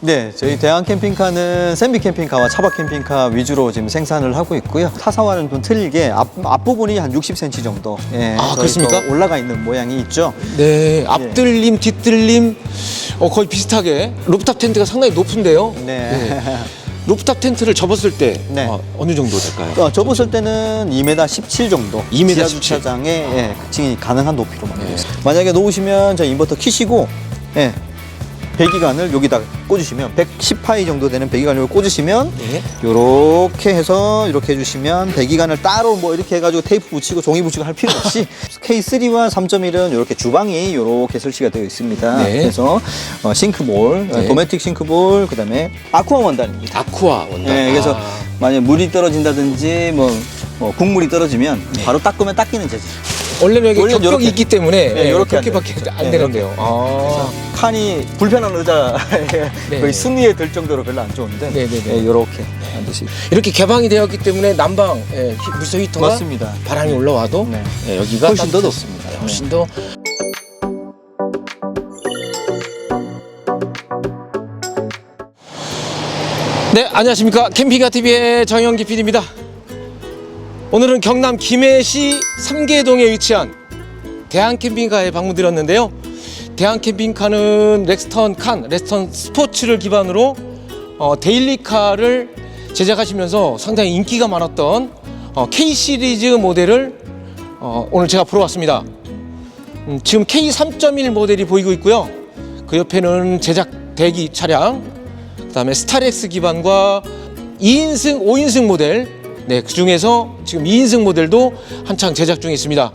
네, 저희 대한 캠핑카는 샌비 캠핑카와 차박 캠핑카 위주로 지금 생산을 하고 있고요. 타사와는 좀 틀리게 앞, 앞부분이 한 60cm 정도 예, 아, 그렇습니까? 또 올라가 있는 모양이 있죠. 네, 앞들림, 뒤들림 어, 거의 비슷하게 루프탑 텐트가 상당히 높은데요. 네. 루프탑 텐트를 접었을 때 네. 어, 어느 정도 될까요? 어, 접었을 때는 2m 17 정도 2m 지하 17. 주차장에 예, 증이 가능한 높이로 만들고 네. 있습니다. 만약에 놓으시면 저 인버터 키시고 예, 배기관을 여기다 꽂으시면 110파이 정도 되는 배기관을 꽂으시면 네. 요렇게 해서 이렇게 해주시면 배기관을 따로 뭐 이렇게 해가지고 테이프 붙이고 종이 붙이고 할 필요 없이 K3와 3.1은 이렇게 주방이 이렇게 설치가 되어 있습니다. 네. 그래서 어, 싱크볼, 어, 네. 도메틱 싱크볼, 그다음에 아쿠아 원단입니다. 아쿠아 원단. 네, 그래서 아, 만약 물이 떨어진다든지 뭐, 뭐 국물이 떨어지면 바로 닦으면 닦이는 재질. 원래는 여기 원래는 격벽이 요렇게. 있기 때문에 네, 요렇게 안 이렇게밖에 돼요. 안 네, 되는데요. 아. 칸이 불편한 의자 네. 거의 순위에 들 정도로 별로 안 좋은데 네, 네, 네. 이렇게 만드시. 이렇게 개방이 되었기 때문에 난방 예, 히- 물소 히터가 맞습니다. 바람이 올라와도 네. 예, 여기가 훨씬 더 따뜻- 높습니다. 네, 훨씬 더 네, 안녕하십니까. 캠핑가 TV의 정영기 PD입니다. 오늘은 경남 김해시 삼계동에 위치한 대한 캠핑카에 방문드렸는데요. 대한 캠핑카는 렉스턴 칸, 렉스턴 스포츠를 기반으로 어, 데일리카를 제작하시면서 상당히 인기가 많았던 어, K 시리즈 모델을 어, 오늘 제가 보러 왔습니다. 음, 지금 K 3.1 모델이 보이고 있고요. 그 옆에는 제작 대기 차량, 그다음에 스타렉스 기반과 2인승, 5인승 모델, 네, 그 중에서 지금 2인승 모델도 한창 제작 중에 있습니다.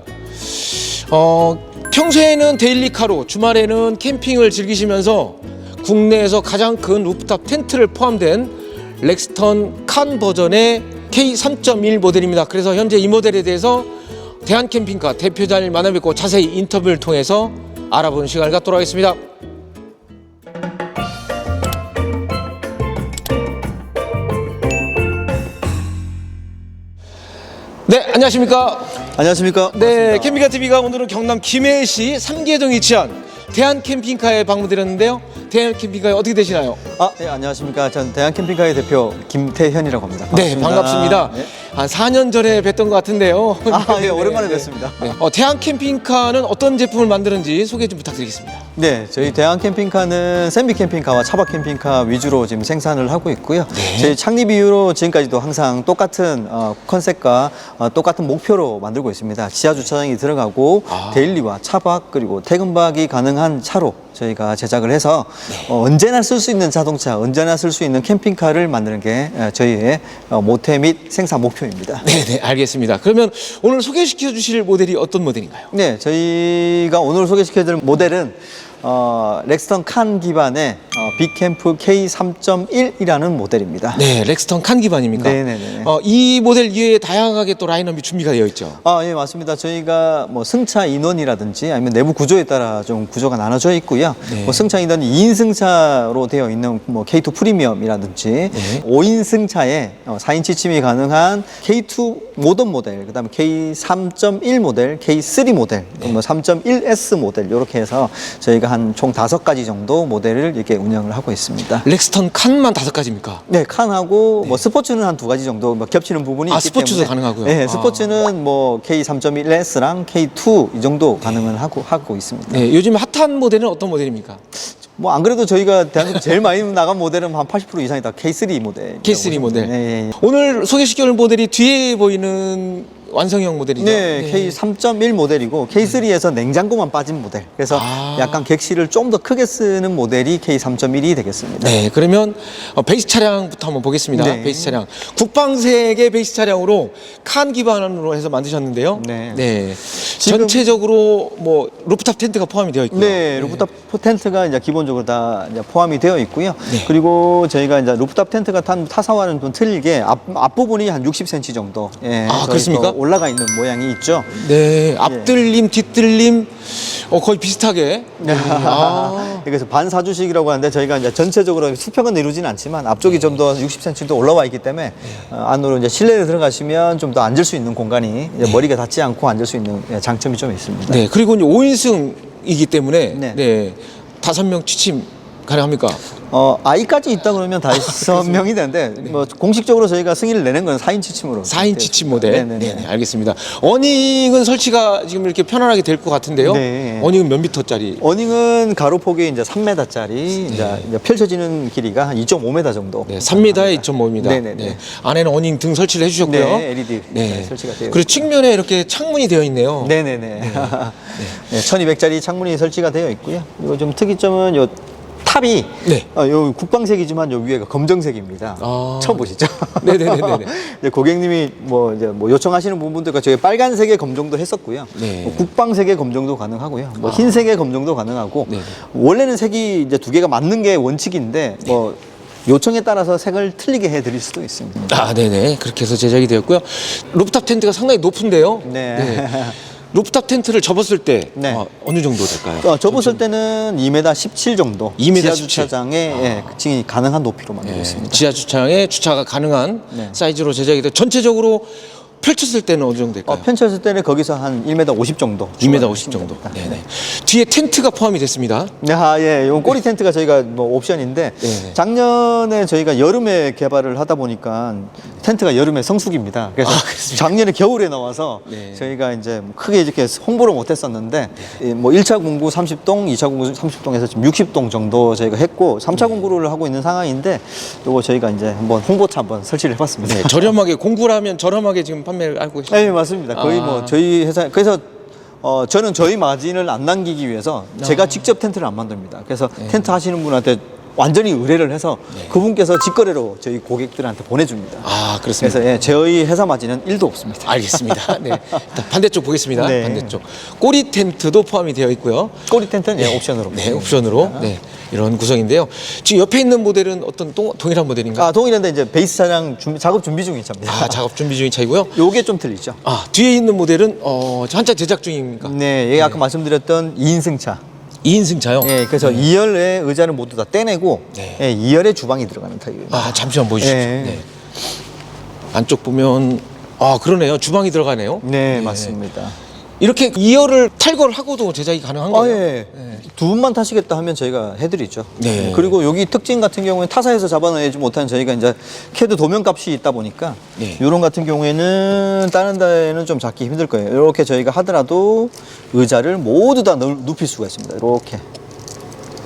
어, 평소에는 데일리카로 주말에는 캠핑을 즐기시면서 국내에서 가장 큰 루프탑 텐트를 포함된 렉스턴 칸 버전의 K3.1 모델입니다. 그래서 현재 이 모델에 대해서 대한 캠핑카 대표자를 만나뵙고 자세히 인터뷰를 통해서 알아보는 시간을 갖도록 하겠습니다. 안녕하십니까? 안녕하십니까? 네. 캠핑카 TV가 오늘은 경남 김해시 삼계동에 위치한 대한 캠핑카에 방문드렸는데요. 대한 캠핑카에 어떻게 되시나요? 아, 네, 안녕하십니까? 전 대한 캠핑카의 대표 김태현이라고 합니다. 네, 반갑습니다. 네. 한 4년 전에 뵀던 것 같은데요. 아, 예, 네, 오랜만에 네. 뵙습니다. 네. 어, 대한 캠핑카는 어떤 제품을 만드는지 소개 좀 부탁드리겠습니다. 네, 저희 대한 캠핑카는 샌비 캠핑카와 차박 캠핑카 위주로 지금 생산을 하고 있고요. 네. 저희 창립 이후로 지금까지도 항상 똑같은 어, 컨셉과 어, 똑같은 목표로 만들고 있습니다. 지하 주차장이 들어가고 아. 데일리와 차박 그리고 퇴근박이 가능한 차로 저희가 제작을 해서 네. 어, 언제나 쓸 수 있는 자동차, 언제나 쓸 수 있는 캠핑카를 만드는 게 어, 저희의 어, 모태 및 생산 목표입니다. 네, 네, 알겠습니다. 그러면 오늘 소개시켜 주실 모델이 어떤 모델인가요? 네, 저희가 오늘 소개시켜드릴 모델은 어, 렉스턴 칸 기반의 어, 빅캠프 K3.1이라는 모델입니다. 네, 렉스턴 칸 기반입니까? 네네네. 어, 이 모델 이외에 다양하게 또 라인업이 준비가 되어 있죠. 아, 예, 맞습니다. 저희가 뭐 승차 인원이라든지 아니면 내부 구조에 따라 좀 구조가 나눠져 있고요. 네. 뭐 승차 인원이 2인 승차로 되어 있는 뭐 K2 프리미엄이라든지 네. 5인 승차에 어, 4인 취침이 가능한 K2 모던 모델, 그다음에 K3.1 모델, K3 모델, 네. 뭐 3.1S 모델 이렇게 해서 저희가 한 총 다섯 가지 정도 모델을 이렇게 운영을 하고 있습니다. 렉스턴 칸만 다섯 가지입니까? 네, 칸하고 뭐 스포츠는 한 두 가지 정도 뭐 겹치는 부분이 아, 있기 스포츠도 때문에 가능하고요? 네, 아. 스포츠는 뭐 K3.1S랑 K2 이 정도 가능은 하고 하고 있습니다. 네, 요즘 핫한 모델은 어떤 모델입니까? 뭐 안 그래도 저희가 대한민국 제일 많이 나간 모델은 한 80% 이상이 다 K3 모델. K3 모델. 네, 예, 예. 오늘 소개시켜 줄 모델이 뒤에 보이는 완성형 모델이죠. 네, K3.1 모델이고 K3에서 냉장고만 빠진 모델. 그래서 아. 약간 객실을 좀 더 크게 쓰는 모델이 K3.1이 되겠습니다. 네, 그러면 어, 베이스 차량부터 한번 보겠습니다. 네. 베이스 차량. 국방색의 베이스 차량으로 칸 기반으로 해서 만드셨는데요. 네. 지금- 전체적으로 뭐 루프탑 텐트가 포함이 되어 있고요. 네, 루프탑 텐트가 이제 기본적으로 다 이제 포함이 되어 있고요. 네. 그리고 저희가 이제 루프탑 텐트가 탄 타사와는 좀 틀리게 앞, 앞부분이 한 60cm 정도 예, 아, 저희 그렇습니까? 또 올라가 있는 모양이 있죠. 네, 앞들림, 뒤들림 어, 거의 비슷하게. 아. 그래서 반사주식이라고 하는데 저희가 이제 전체적으로 수평은 이루지는 않지만 앞쪽이 좀 더 60cm 더 올라와 있기 때문에 어, 안으로 이제 실내에 들어가시면 좀 더 앉을 수 있는 공간이 이제 머리가 닿지 않고 앉을 수 있는 예, 장점이 좀 있습니다. 네, 그리고 이제 5인승이기 때문에 네. 네. 다섯 명 취침 가능합니까? 어, 아이까지 있다 그러면 다섯 명이 되는데 뭐 공식적으로 저희가 승인을 내는 건 4인 취침으로. 4인 지침 모델. 네네 네. 네, 알겠습니다. 어닝은 설치가 지금 이렇게 편안하게 될 것 같은데요. 네. 어닝은 몇 미터짜리? 어닝은 가로폭이 이제 3m짜리 이제, 이제 펼쳐지는 길이가 한 2.5m 정도. 네, 3m에 2.5입니다. 네네 네. 안에는 어닝 등 설치를 해주셨고요. 네, LED 설치가 되어 그리고 측면에 이렇게 창문이 되어 있네요. 네네네. 네. 1200짜리 창문이 설치가 되어 있고요. 그리고 좀 특이점은 요 탑이 네. 어, 요 국방색이지만 요 위에가 검정색입니다. 아. 처음 보시죠? 네네네네네. 이제 고객님이 뭐 이제 뭐 요청하시는 부분들과 저희 빨간색의 검정도 했었고요. 네. 뭐 국방색의 검정도 가능하고요. 뭐 흰색의 검정도 가능하고 네네. 원래는 색이 이제 두 개가 맞는 게 원칙인데 뭐 요청에 따라서 색을 틀리게 해드릴 수도 있습니다. 아, 네네. 그렇게 해서 제작이 되었고요. 루프탑 텐트가 상당히 높은데요. 네. 루프탑 텐트를 접었을 때 네. 어, 어느 정도 될까요? 어, 접었을 때는 2m 17 정도. 2m 지하 17. 주차장에 예, 증이 가능한 높이로 만들고 네, 있습니다. 지하 주차장에 주차가 가능한 네. 사이즈로 제작이 돼 전체적으로 펼쳤을 때는 어느 정도 될까요? 어, 펼쳤을 때는 거기서 한 1m 50 정도. 2m 50 정도. 네네. 뒤에 텐트가 포함이 됐습니다. 네, 아, 예. 요 꼬리 텐트가 저희가 뭐 옵션인데 네. 작년에 저희가 여름에 개발을 하다 보니까 텐트가 여름에 성수기입니다. 그래서 아, 작년에 겨울에 나와서 네. 저희가 이제 뭐 크게 이렇게 홍보를 못 했었는데 예, 뭐 1차 공구 30동, 2차 공구 30동에서 지금 60동 정도 저희가 했고 3차 공구를 하고 있는 상황인데 요거 저희가 이제 한번 홍보차 한번 설치를 해 봤습니다. 네, 저렴하게 공구를 하면 저렴하게 지금 판매를 하고 계십니다. 네, 맞습니다. 거의 아. 뭐 저희 회사 그래서 어 저는 저희 마진을 안 남기기 위해서 아. 제가 직접 텐트를 안 만듭니다. 그래서 네. 텐트 하시는 분한테 완전히 의뢰를 해서 그분께서 직거래로 저희 고객들한테 보내줍니다. 아, 그렇습니다. 그래서 예, 저희 회사 마진은 1도 없습니다. 알겠습니다. 네. 일단 반대쪽 보겠습니다. 네. 반대쪽. 꼬리 텐트도 포함이 되어 있고요. 꼬리 텐트는 예, 옵션으로. 네, 옵션으로. 네. 이런 구성인데요. 지금 옆에 있는 모델은 어떤 동, 동일한 모델인가? 아, 동일한데 이제 베이스 차량 준비, 작업 준비 중인 차입니다. 아, 작업 준비 중인 차이고요. 요게 좀 틀리죠. 아, 뒤에 있는 모델은 어, 한차 제작 중입니까? 네, 얘 아까 말씀드렸던 2인승 차. 2인승 차요? 예, 그래서 2열의 의자를 모두 다 떼내고 네. 예, 2열의 주방이 들어가는 타입입니다. 아, 잠시만 보여주십시오. 네. 네. 안쪽 보면 아, 그러네요. 주방이 들어가네요. 네, 맞습니다. 이렇게 2열을 탈거를 하고도 제작이 가능한 아, 거예요? 예. 두 분만 타시겠다 하면 저희가 해드리죠. 네. 그리고 여기 특징 같은 경우에 타사에서 잡아내지 못한 저희가 이제 캐드 도면 값이 있다 보니까 네. 이런 같은 경우에는 다른 데는 좀 잡기 힘들 거예요. 이렇게 저희가 하더라도 의자를 모두 다 넓- 눕힐 수가 있습니다. 이렇게.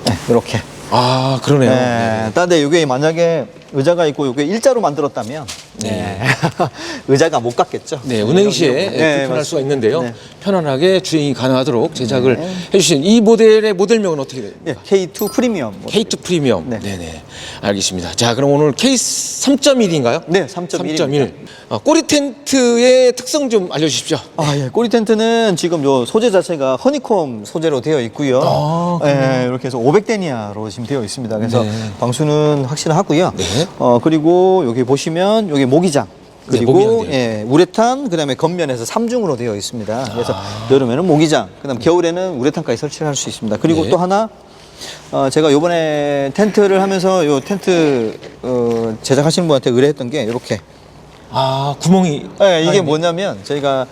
네, 이렇게. 아, 그러네요. 네. 근데 이게 만약에 의자가 있고 이게 일자로 만들었다면 네. 의자가 못 갔겠죠. 네, 운행 시에 네, 불편할 맞습니다. 수가 있는데요. 네. 편안하게 주행이 가능하도록 제작을 해주신 이 모델의 모델명은 어떻게 됩니까? 네, K2 프리미엄. 모델. K2 프리미엄. 네. 네. 네 알겠습니다. 자, 그럼 오늘 케이스 3.1인가요? 네, 3.1 어, 꼬리 텐트의 특성 좀 알려주십시오. 아, 예. 꼬리 텐트는 지금 요 소재 자체가 허니콤 소재로 되어 있고요. 아, 예, 이렇게 해서 500데니아로 지금 되어 있습니다. 그래서 네. 방수는 확실하고요. 네. 어, 그리고 여기 보시면 여기 모기장. 네, 그리고 예, 우레탄 그다음에 겉면에서 삼중으로 되어 있습니다. 그래서 아. 여름에는 모기장, 그다음 겨울에는 우레탄까지 설치를 할 수 있습니다. 그리고 네. 또 하나 어, 제가 요번에 텐트를 하면서 요 텐트 어, 제작하시는 분한테 의뢰했던 게 이렇게 아, 구멍이. 네, 이게 아, 뭐냐면 저희가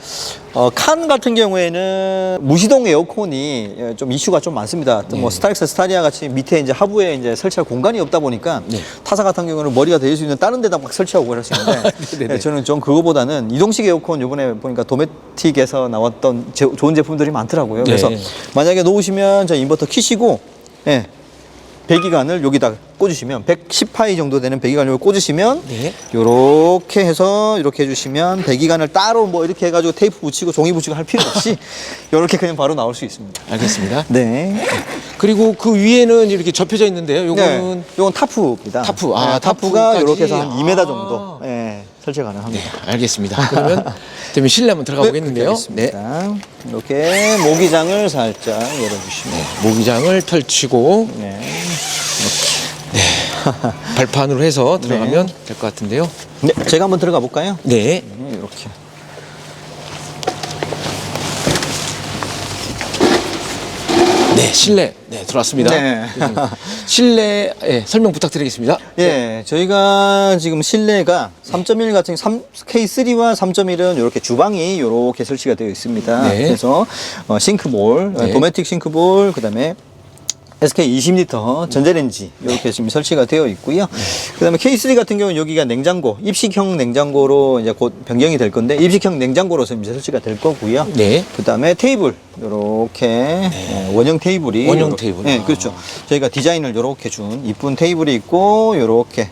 어, 칸 같은 경우에는 무시동 에어컨이 예, 좀 이슈가 좀 많습니다. 네. 뭐 스타렉스 스타리아 같이 밑에 이제 하부에 이제 설치할 공간이 없다 보니까 네. 타사 같은 경우는 머리가 될 수 있는 다른 데다 막 설치하고 그럴 수 있는데 네네네. 예, 저는 좀 그거보다는 이동식 에어컨 요번에 보니까 도메틱에서 나왔던 제- 좋은 제품들이 많더라고요. 네. 그래서 만약에 놓으시면 저 인버터 키시고 예. 배기관을 여기다 꽂으시면 110파이 정도 되는 배기관을 여기 꽂으시면 네. 요렇게 해서 이렇게 해주시면 배기관을 따로 뭐 이렇게 해가지고 테이프 붙이고 종이 붙이고 할 필요 없이 요렇게 그냥 바로 나올 수 있습니다. 알겠습니다. 네. 그리고 그 위에는 이렇게 접혀져 있는데요. 요거는 네. 요건 타프입니다. 타프. 아, 네, 타프가 타프까지. 이렇게 해서 한 2m 아. 정도 예, 설치 가능합니다. 알겠습니다. 그러면 되면 실내 한번 들어가 보겠는데요. 네. 네. 이렇게 모기장을 살짝 열어주시면. 모기장을 펼치고 네. 발판으로 해서 들어가면 될 것 같은데요. 네. 제가 한번 들어가 볼까요? 네. 네, 이렇게. 네, 실내. 네, 들어왔습니다. 네. 실내 예, 설명 부탁드리겠습니다. 예, 저희가 지금 실내가 3.1 같은 3, K3와 3.1은 이렇게 주방이 이렇게 설치가 되어 있습니다. 네. 그래서 어, 싱크볼, 어, 네. 도메틱 싱크볼, 그다음에 SK 20리터 전자레인지 이렇게 지금 설치가 되어 있고요. 그다음에 K3 같은 경우는 여기가 냉장고, 입식형 냉장고로 이제 곧 변경이 될 건데 입식형 냉장고로서 이제 설치가 될 거고요. 네. 그다음에 테이블 이렇게 원형 테이블이 원형 테이블. 네, 아. 그렇죠. 저희가 디자인을 이렇게 준 이쁜 테이블이 있고 이렇게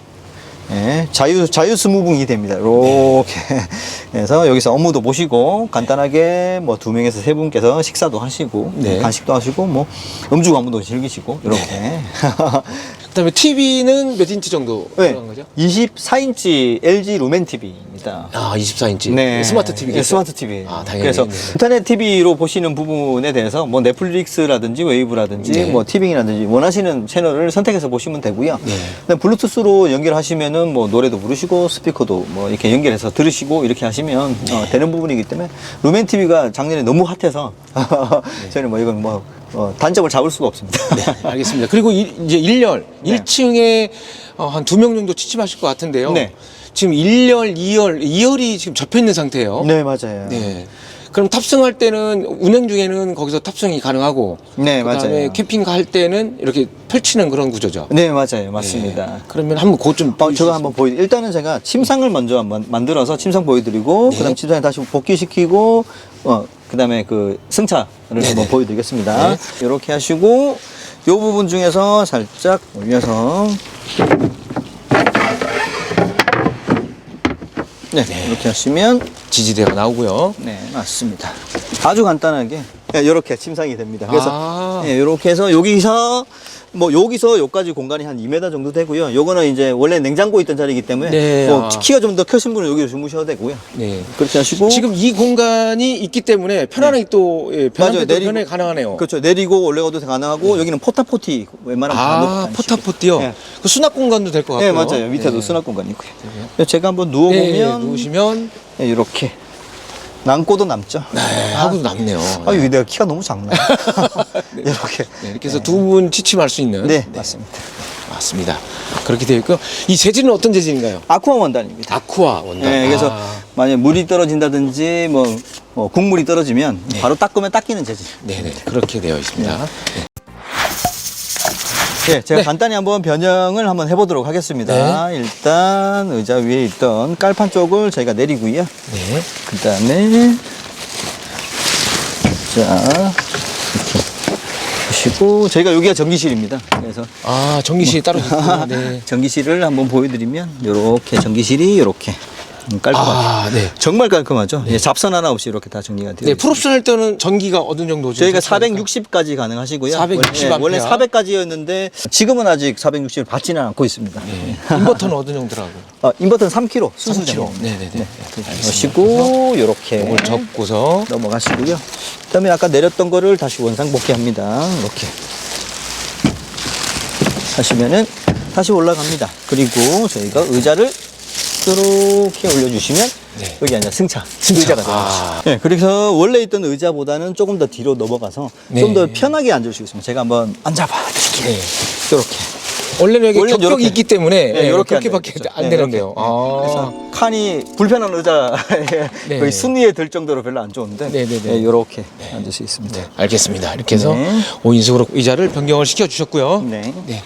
예, 자유 자유 스무붕이 됩니다. 이렇게 그래서 여기서 업무도 보시고 간단하게 뭐 두 명에서 세 분께서 식사도 하시고 네. 간식도 하시고 뭐 음주 가무도 즐기시고 이렇게 그다음에 TV는 몇 인치 정도 네. 들어간 거죠? 24인치 LG 루멘 TV입니다. 아, 24인치. 스마트 TV. 네, 스마트 TV. 아, 당연히. 그래서 네. 인터넷 TV로 보시는 부분에 대해서 뭐 넷플릭스라든지 웨이브라든지 네. 뭐 티빙이라든지 원하시는 채널을 선택해서 보시면 되고요. 네. 그다음 블루투스로 연결하시면은 뭐 노래도 부르시고 스피커도 뭐 이렇게 연결해서 들으시고 이렇게 하시면 어, 되는 부분이기 때문에 루멘 TV가 작년에 너무 핫해서 저희는 뭐 이건 뭐 어, 단점을 잡을 수가 없습니다. 네, 알겠습니다. 그리고 이, 이제 1열, 네. 1층에 어, 한 두 명 정도 취침하실 것 같은데요. 네. 지금 1열, 2열, 2열이 지금 접혀 있는 상태예요. 네, 맞아요. 네. 그럼 탑승할 때는 운행 중에는 거기서 탑승이 가능하고 네, 그다음에 맞아요. 캠핑 갈 때는 이렇게 펼치는 그런 구조죠. 네, 맞아요. 맞습니다. 네. 그러면 한번 그것 좀 어, 제가 한번 보여 일단은 제가 침상을 먼저 한번 만들어서 침상 보여드리고 네. 그다음 침상에 다시 복귀시키고 어 그다음에 그 승차를 한번 보여드리겠습니다. 네. 이렇게 하시고 요 부분 중에서 살짝 올려서 네, 이렇게 하시면 지지대가 나오고요. 네 맞습니다. 아주 간단하게 이렇게 침상이 됩니다. 그래서 아. 네, 이렇게 해서 여기서 뭐 여기서 여기까지 공간이 한 2m 정도 되고요. 요거는 이제 원래 냉장고 있던 자리이기 때문에 네, 뭐 아. 키가 좀 더 크신 분은 여기서 주무셔도 되고요. 네. 그렇게 하시고 지금 이 공간이 있기 때문에 편안하게 또 예, 맞아요. 도 내리고- 편하게 가능하네요. 그렇죠. 내리고 올라가도 가능하고 여기는 포타포티 웬만하면 다 놓고 아, 다니시고. 포타포티요. 네. 그 수납 공간도 될 것 같고요. 네, 맞아요. 밑에도 네. 수납 공간이 있고요. 제가 한번 네, 누워보면 누우시면 네, 이렇게 남고도 남죠. 네, 하고도 남네요. 아유, 내가 키가 너무 작나? 이렇게. 네, 이렇게 해서 두 분 취침할 수 있는 네, 맞습니다. 맞습니다. 그렇게 되어 있고 이 재질은 어떤 재질인가요? 아쿠아 원단입니다. 아쿠아 원단. 네, 그래서 아, 만약 물이 떨어진다든지 뭐, 뭐 국물이 떨어지면 바로 닦으면 닦이는 재질. 네, 네, 그렇게 되어 있습니다. 네. 네, 제가 네. 간단히 한번 변형을 한번 해보도록 하겠습니다. 일단 의자 위에 있던 깔판 쪽을 저희가 내리고요. 네. 그 다음에 자 이렇게 보시고 저희가 여기가 전기실입니다. 그래서 아, 전기실이 따로 있군요. 네. 전기실을 한번 보여드리면 이렇게 전기실이 이렇게 깔끔하게 아, 네. 정말 깔끔하죠. 예, 잡선 하나 없이 이렇게 다 정리가 되어 네. 풀옵션 할 때는 전기가 어느 정도 저희가 설치합니까? 460까지 가능하시고요. 460 원래, 예, 원래 암페어. 400까지였는데 지금은 아직 460을 받지는 않고 있습니다. 네. 인버터는 어느 정도라고? 어, 인버터는 3kg 3kg. 순수정. 네, 네, 네. 넣으시고 이렇게 이걸 접고서 넘어가시고요. 그다음에 아까 내렸던 거를 다시 원상 복귀합니다. 이렇게 하시면은 다시 올라갑니다. 그리고 저희가 의자를 이렇게 올려주시면 네. 여기 이제 승차, 승차. 의자가 아. 들어가죠. 네, 그래서 원래 있던 의자보다는 조금 더 뒤로 넘어가서 네. 좀더 편하게 앉을 수 있습니다. 제가 한번 앉아봐 드릴게요. 네. 이렇게. 원래는 여기 원래는 요렇게. 있기 때문에 네, 네, 요렇게 이렇게밖에 앉아있죠. 안 네, 되는데요. 이렇게. 아. 그래서 칸이 불편한 의자에 네. 거의 순위에 들 정도로 별로 안 좋은데 네, 네, 네. 네, 이렇게 앉을 수 있습니다. 네, 알겠습니다. 이렇게 해서 네. 5인승으로 의자를 변경을 시켜 주셨고요. 네. 네.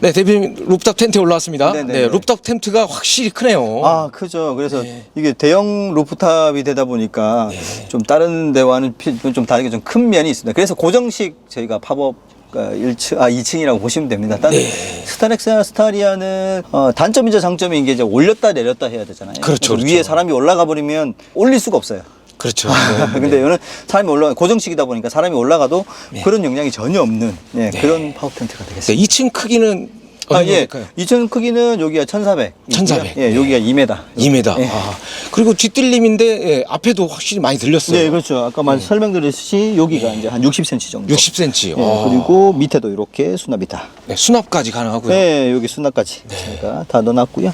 네, 대표님 루프탑 텐트에 올라왔습니다. 네, 네, 네, 네. 루프탑 텐트가 확실히 크네요. 아, 크죠. 그래서 네. 이게 대형 루프탑이 되다 보니까 좀 다른 데와는 피- 좀 다르게 좀 큰 면이 있습니다. 그래서 고정식 저희가 팝업 1층, 아, 2층이라고 보시면 됩니다. 딴 네. 스타렉스나 스타리아는 어, 단점이자 장점이 이게 이제 올렸다 내렸다 해야 되잖아요. 그렇죠, 그래서 그렇죠. 위에 사람이 올라가 버리면 올릴 수가 없어요. 그렇죠. 근데 이거는 사람이 올라 고정식이다 보니까 사람이 올라가도 그런 영향이 전혀 없는 예, 그런 파워 텐트가 네, 되겠습니다. 2층 크기는 아, 예. 될까요? 2층 크기는 여기가 1,400. 1400. 예, 여기가 2m. 2m. 예. 아, 그리고 뒷들림인데 예, 앞에도 확실히 많이 들렸어요. 네, 그렇죠. 아까 말 설명드렸듯이 여기가 이제 한 60cm 정도. 60cm. 예, 아, 그리고 밑에도 이렇게 수납이 다. 네, 수납까지 가능하고요. 네, 여기 수납까지 제가 다 넣어놨고요.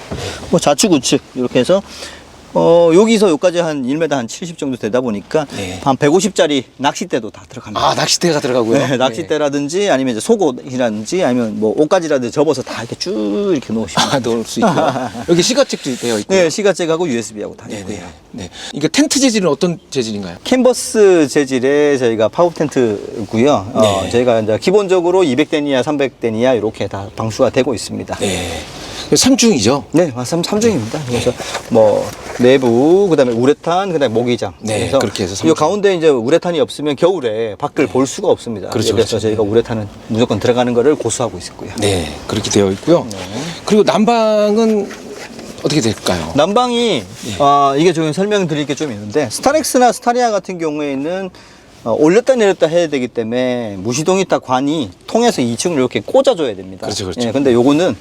뭐 좌측 우측 이렇게 해서 어, 여기서 여기까지 한 1m 한 70 정도 되다 보니까 네. 한 150짜리 낚싯대도 다 들어갑니다. 아 낚싯대가 들어가고요. 네, 낚싯대라든지 아니면 이제 속옷이라든지 아니면 뭐 옷가지라든지 접어서 다 이렇게 쭉 이렇게 놓으시면 아, 넣을 수 있고요. 여기 시가책도 되어 있고요. 네, 시가잭하고 USB하고 다 네, 있고요. 네. 네. 이게 텐트 재질은 어떤 재질인가요? 캔버스 재질의 저희가 팝업 텐트고요. 어, 네. 저희가 이제 기본적으로 200대니아, 300대니아 이렇게 다 방수가 되고 있습니다. 네. 삼중이죠. 네, 맞습니다. 3중입니다. 그래서 뭐 내부, 그다음에 우레탄, 그다음에 모기장. 네, 그렇게 해서 이 삼중. 가운데 이제 우레탄이 없으면 겨울에 밖을 볼 수가 없습니다. 그렇죠, 그래서 그렇죠. 저희가 우레탄은 무조건 들어가는 거를 고수하고 있고요. 네, 그렇게 되어 있고요. 그리고 난방은 어떻게 될까요? 난방이 네. 아, 이게 좀 설명드릴 게 좀 있는데 스타렉스나 스타리아 같은 경우에는 어, 올렸다 내렸다 해야 되기 때문에 무시동 히터 관이 통해서 2층을 이렇게 꽂아줘야 됩니다. 그렇죠, 그렇죠. 예, 근데 요거는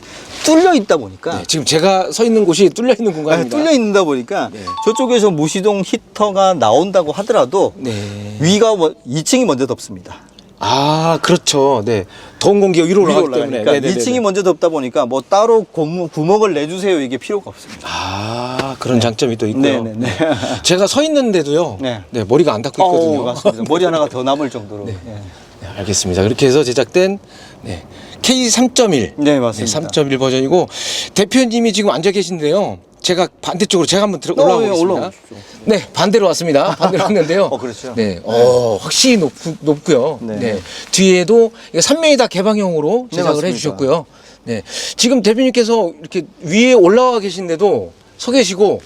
뚫려 있다 보니까 네, 지금 제가 서 있는 곳이 뚫려 있는 아, 공간입니다. 뚫려 있다 보니까 네. 저쪽에서 무시동 히터가 나온다고 하더라도 네. 위가 뭐 2층이 먼저 덥습니다. 아, 그렇죠. 네. 더운 공기가 위로 위로 올라가기 때문에. 올라가니까 네네네네. 2층이 먼저 덥다 보니까 뭐 따로 고무, 구멍을 내주세요 이게 필요가 없습니다. 아, 그런 장점이 또 있고요. 네네네. 제가 서 있는데도요. 네. 네. 머리가 안 닿고 있거든요. 어, 맞습니다. 머리 하나가 더 남을 정도로. 예. 네, 알겠습니다. 그렇게 해서 제작된 네, K3.1. 네, 맞습니다. 3.1 버전이고 대표님이 지금 앉아 계신데요. 제가 반대쪽으로 제가 한번 들어 어, 예. 올라오십시오. 네, 반대로 왔습니다. 반대로 왔는데요. 어, 그렇죠. 네, 어, 확실히 높, 높고요. 네. 네. 뒤에도 이게 3명이 다 개방형으로 네, 제작을 맞습니다. 해주셨고요. 네, 지금 대표님께서 이렇게 위에 올라와 계신데도 서 계시고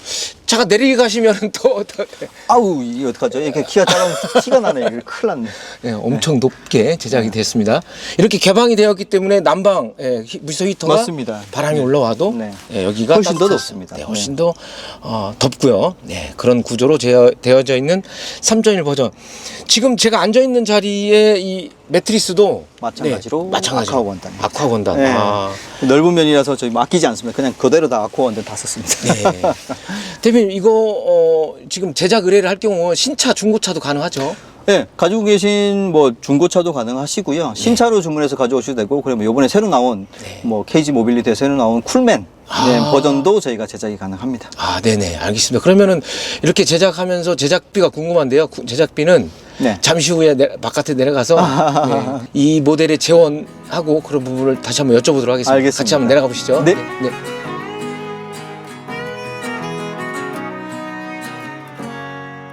차가 내리게 가시면 또, 또 아우 이게 어떡하죠? 이렇게 키가 작으면 티가 나네. 이거 큰일 났네. 네, 엄청 높게 제작이 됐습니다. 이렇게 개방이 되었기 때문에 난방 예, 히- 무소 히터가 맞습니다. 바람이 네. 올라와도 네. 예, 여기가 훨씬 더. 덥습니다. 네, 훨씬 더 어, 덥고요. 네, 그런 구조로 되어, 되어져 있는 3.1 버전. 지금 제가 앉아 있는 자리에 이 매트리스도 마찬가지로 네, 마찬가지로 아쿠아 원단. 아쿠아 원단. 네. 아, 넓은 면이라서 저희 맡기지 않습니다. 그냥 그대로 다 아쿠아 원단 다 썼습니다. 네. 대표님 이거 어, 지금 제작 의뢰를 할 경우 신차 중고차도 가능하죠? 네, 가지고 계신 뭐 중고차도 가능하시고요. 네. 신차로 주문해서 가져오셔도 되고, 그러면 요번에 새로 나온 뭐 KG 모빌리티에 새로 나온 쿨맨 네, 아. 버전도 저희가 제작이 가능합니다. 아, 네네, 알겠습니다. 그러면은 이렇게 제작하면서 제작비가 궁금한데요. 구- 제작비는 네. 잠시 후에 내- 바깥에 내려가서 네, 이 모델에 재원하고 그런 부분을 다시 한번 여쭤보도록 하겠습니다. 알겠습니다. 같이 한번 내려가 보시죠. 네. 네.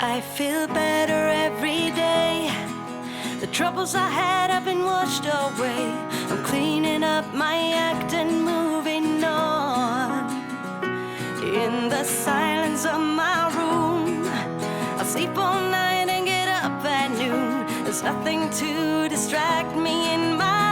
I feel better every day. The troubles I had have been washed away. I'm cleaning up my act and moving on. In the silence of my room, I'll sleep all night Nothing to distract me in my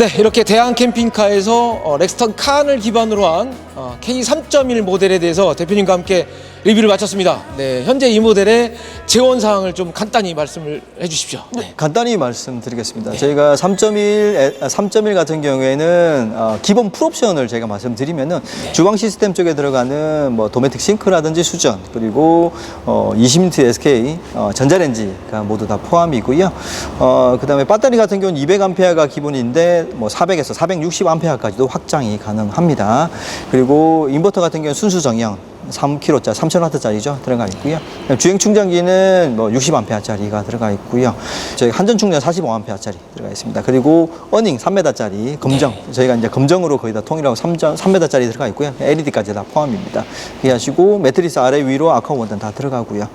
네, 이렇게 대한 캠핑카에서 어, 렉스턴 칸을 기반으로 한 어, K3.1 모델에 대해서 대표님과 함께 리뷰를 마쳤습니다. 네, 현재 이 모델의 재원 사항을 좀 간단히 말씀을 해주십시오. 네. 간단히 말씀드리겠습니다. 저희가 3.1, 3.1 같은 경우에는 어, 기본 풀옵션을 제가 말씀드리면은 주방 시스템 쪽에 들어가는 뭐 도메틱 싱크라든지 수전 그리고 어, 20인트 SK 어, 전자레인지가 모두 다 포함이고요. 어, 그다음에 배터리 같은 경우는 200A가 기본인데 뭐 400에서 460A까지도 확장이 가능합니다. 그리고 인버터 같은 경우는 순수 정형 3kW짜리, 3000W짜리죠. 들어가 있고요. 주행 충전기는 뭐 60A짜리가 들어가 있고요. 저희 한전 충전 45A짜리 들어가 있습니다. 그리고 어닝 3m짜리 검정. 저희가 이제 검정으로 거의 다 통일하고 3점, 3m짜리 들어가 있고요. LED까지 다 포함입니다. 그렇게 하시고 매트리스 아래 위로 아쿠아 원단 다 들어가고요.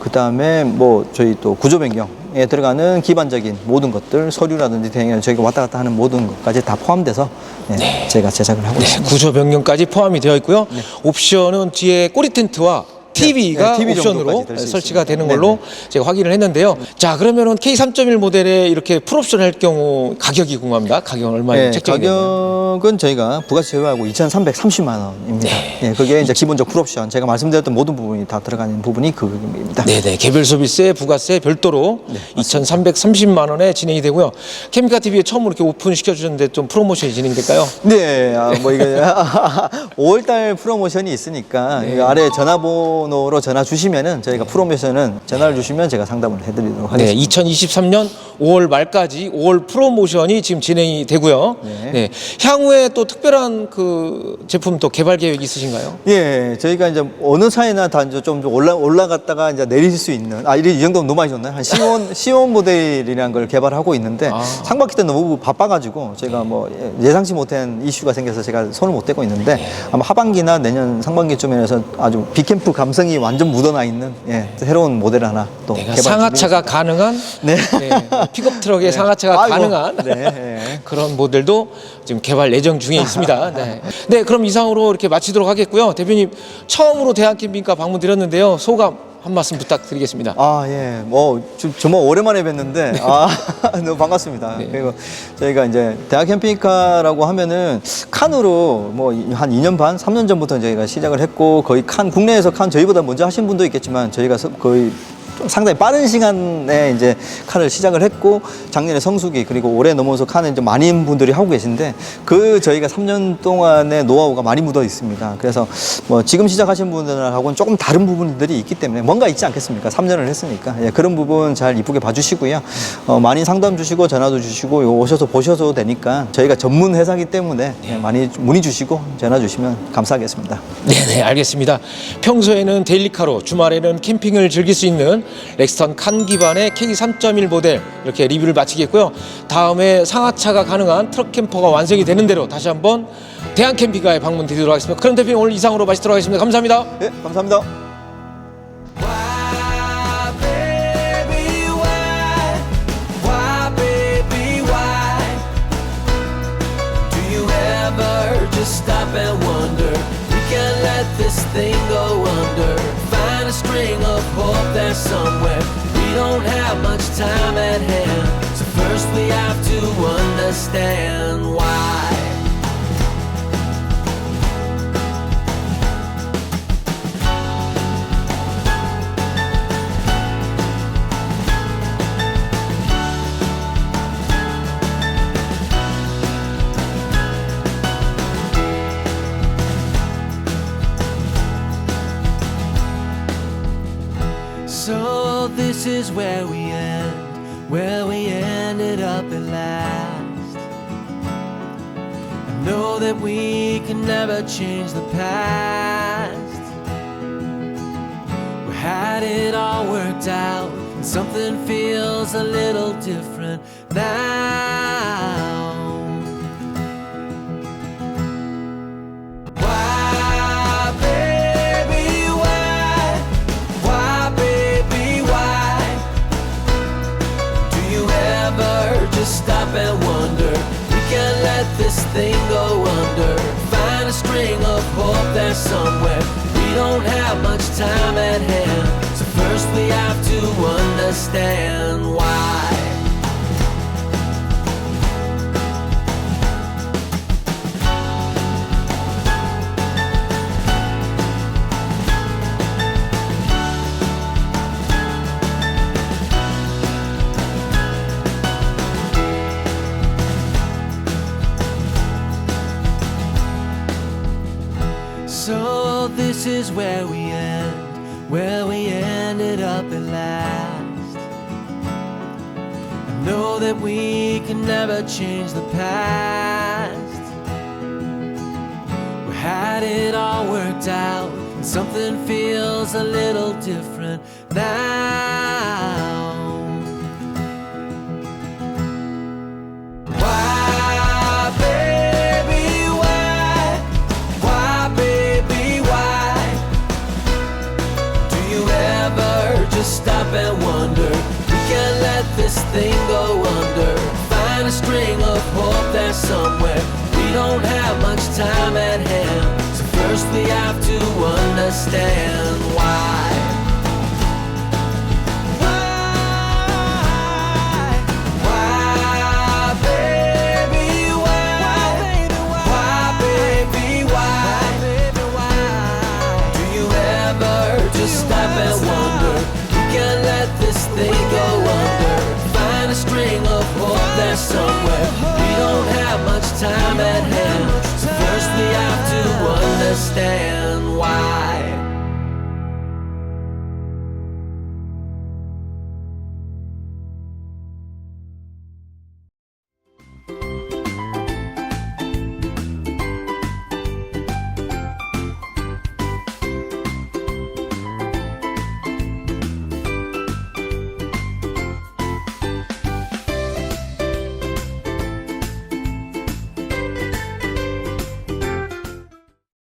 그 다음에 뭐 저희 또 구조 변경 캠핑에 들어가는 기반적인 모든 것들, 서류라든지 대행을 저희가 왔다 갔다 하는 모든 것까지 다 포함돼서 예, 제가 제작을 하고 네, 있습니다. 구조 변경까지 포함이 되어 있고요. 옵션은 뒤에 꼬리 텐트와 TV가 네, TV 옵션으로 설치가. 되는 걸로 제가 확인을 했는데요. 자, 그러면은 K3.1 모델에 이렇게 풀옵션 할 경우 가격이 궁금합니다. 가격은 얼마에 네, 책정이 되나요? 가격은 저희가 부가세 제외하고 2,330만 원입니다. 예, 그게 이제 기본적 풀옵션 제가 말씀드렸던 모든 부분이 다 들어가는 부분이 그 금액입니다. 네네 개별 소비세 부가세 별도로 네, 2,330만 원에 진행이 되고요. 케미카 TV에 처음으로 이렇게 오픈 시켜주셨는데 좀 프로모션이 진행될까요? 네, 아, 뭐 이게 5월달 프로모션이 있으니까 네. 이 아래 전화번호 로 전화 주시면은 저희가 프로모션은 전화를 주시면 제가 상담을 해드리도록 네, 하겠습니다. 2023년 5월 말까지 5월 프로모션이 지금 진행이 되고요. 네. 네. 향후에 또 특별한 그 제품 또 개발 계획 있으신가요? 예, 저희가 이제 어느 차이나 다 이제 좀 올라 올라갔다가 이제 내릴 수 있는 아, 이 정도면 너무 많이 줬나요? 한 시원 시원 모델이라는 걸 개발하고 있는데 아. 상반기 때 너무 바빠가지고 제가 뭐 예- 예상치 못한 이슈가 생겨서 제가 손을 못 대고 있는데 아마 하반기나 내년 상반기쯤에서 아주 빅캠프 감 성이 완전 묻어나 있는 예, 새로운 모델 하나 또 내가 개발 상하차가 가능한 네. 네, 픽업 트럭에 상하차가 아이고. 가능한 네, 네. 그런 모델도 지금 개발 예정 중에 있습니다. 네. 네, 그럼 이상으로 이렇게 마치도록 하겠고요. 대표님 처음으로 대한 캠핑카 방문 드렸는데요. 소감 한 말씀 부탁드리겠습니다. 아, 예. 뭐, 저- 정말 오랜만에 뵀는데, 아, 너무 반갑습니다. 네. 그리고 저희가 이제 대학 캠핑카라고 하면은 칸으로 뭐 한 2년 반, 3년 전부터 저희가 시작을 했고, 거의 칸, 국내에서 칸 저희보다 먼저 하신 분도 있겠지만, 저희가 서- 거의 좀 상당히 빠른 시간에 이제 칸을 시작을 했고 작년에 성수기 그리고 올해 넘어서 칸을 좀 많은 분들이 하고 계신데 그 저희가 3년 동안의 노하우가 많이 묻어 있습니다. 그래서 뭐 지금 시작하신 분들하고는 조금 다른 부분들이 있기 때문에 뭔가 있지 않겠습니까? 3년을 했으니까 예, 그런 부분 잘 이쁘게 봐주시고요. 어, 많이 상담 주시고 전화도 주시고 요 오셔서 보셔도 되니까 저희가 전문 회사기 때문에 예, 많이 문의 주시고 전화 주시면 감사하겠습니다. 네네 알겠습니다. 평소에는 데일리카로 주말에는 캠핑을 즐길 수 있는 렉스턴 칸 기반의 K3.1 모델 이렇게 리뷰를 마치겠고요. 다음에 상하차가 가능한 트럭 캠퍼가 완성이 되는 대로 다시 한번 대한 캠핑카에 방문 드리도록 하겠습니다. 그럼 대표님 오늘 이상으로 마치도록 하겠습니다. 감사합니다. 예, 감사합니다. Just stop and wonder? We can't let this thing go under. A string of hope there somewhere. We don't have much time at hand. So first we have to understand why. We can never change the past. We had it all worked out, and something feels a little different now. Why, baby, why? Why, baby, why? Do you ever just stop and wonder? Let this thing go under. Find a string of hope there somewhere. We don't have much time at hand. So first we have to understand why. This is where we end, where we ended up at last. I know that we can never change the past. We had it all worked out, and something feels a little different now. Go under. Find a string of hope there somewhere. We don't have much time at hand. So first we have to understand. Why? Stand.